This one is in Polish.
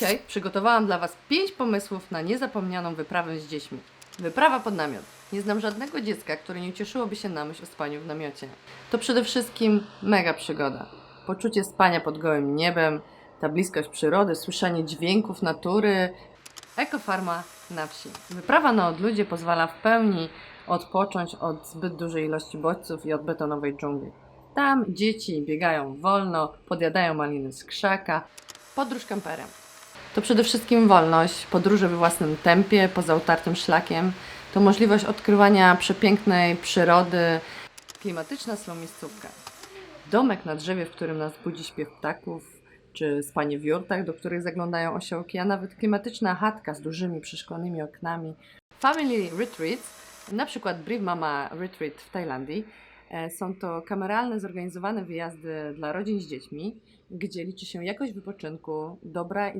Dzisiaj przygotowałam dla Was 5 pomysłów na niezapomnianą wyprawę z dziećmi. Wyprawa pod namiot. Nie znam żadnego dziecka, które nie ucieszyłoby się na myśl o spaniu w namiocie. To przede wszystkim mega przygoda. Poczucie spania pod gołym niebem, ta bliskość przyrody, słyszenie dźwięków natury. Ekofarma na wsi. Wyprawa na odludzie pozwala w pełni odpocząć od zbyt dużej ilości bodźców i od betonowej dżungli. Tam dzieci biegają wolno, podjadają maliny z krzaka. Podróż kamperem. To przede wszystkim wolność, podróże we własnym tempie, poza utartym szlakiem. To możliwość odkrywania przepięknej przyrody, klimatyczna slomiscówka. Domek na drzewie, w którym nas budzi śpiew ptaków, czy spanie w jurtach, do których zaglądają osiołki, a nawet klimatyczna chatka z dużymi przeszklonymi oknami. Family retreats, na przykład Brief Mama Retreat w Tajlandii. E, Są to kameralne, zorganizowane wyjazdy dla rodzin z dziećmi, gdzie liczy się jakość wypoczynku, dobra i